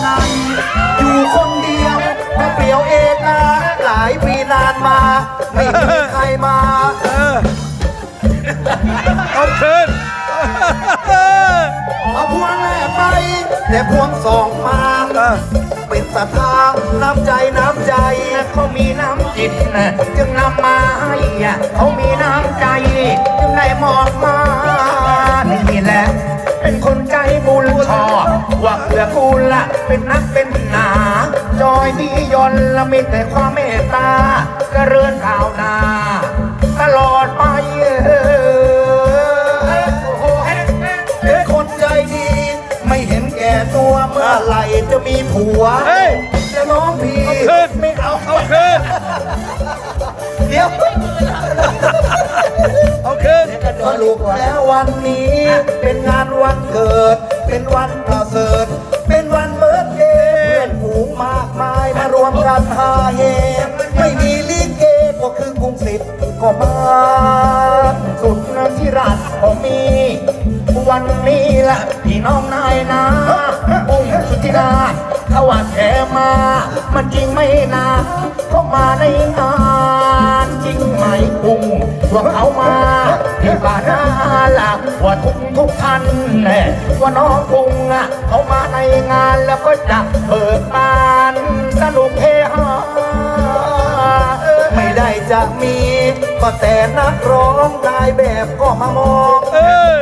ไงอยู่คนเดียวไม่เปลี่ยวเองนะหลายปีนานมาไม่มีใครมา เออเอาคืนเอาพวงแรกไปแต่พวงสองมาเออเป็นศรัทธาน้ำใจน้ำใจเขามีน้ำจิตนะจึงนำมาให้อะเขามีน้ำใจจึงได้มอบมานี่แหละ เป็นคนใจบุญชอบว่าเพื่อกูละเป็นนักเป็นหนา จอยดียนละมีแต่ความเมตตาเจริญข่าวหนา ตลอดไปเออโอ้โหเป็นคนใจดี ไม่เห็นแก่ตัวเมื่อไหร่จะมีผัว วันนี้ เป็นงานวันเกิด เป็นวันประเสริฐ เป็นวันเบิร์ธเดย์เพื่อนฝูงมากมายมารวมกันฮาเฮไม่มีลิเกก็คือกรุงศิษย์ก็มา สุดนะที่รักก็มี วันนี้ละพี่น้องนายนะองค์สุธิราชเขาว่าแกมา มันจริงไม่นาเขามาในงาน ว่าทุกทุกท่านแน่ว่าน้องกุ้งอะเขามาในงานแล้วก็จะเปิดบานสนุกเฮฮาไม่ได้จะมี ก็แต่นักร้องนายแบบก็มามองเออ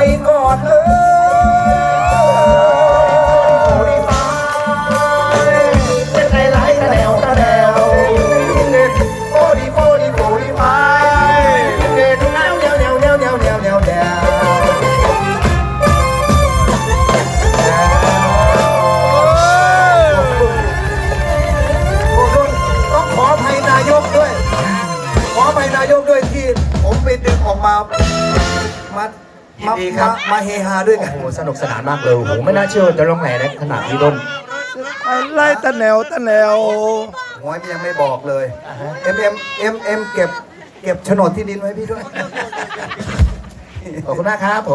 ไปก่อนเออยกด้วยที่ผมไปดึงออกมา มา มายินดีครับมาเฮฮาด้วยกันโอ้โหสนุกสนานมากเลยโอ้โหไม่น่าเชื่อว่าจะร้องแหล่ได้ขนาดนี้ต้น ไล่ตะแนวตะแนว หวยมันยังไม่บอกเลยเอ็มเอ็มเอ็มเอ็มเก็บเก็บโฉนดที่ดินไว้พี่ด้วย ขอบคุณมากครับ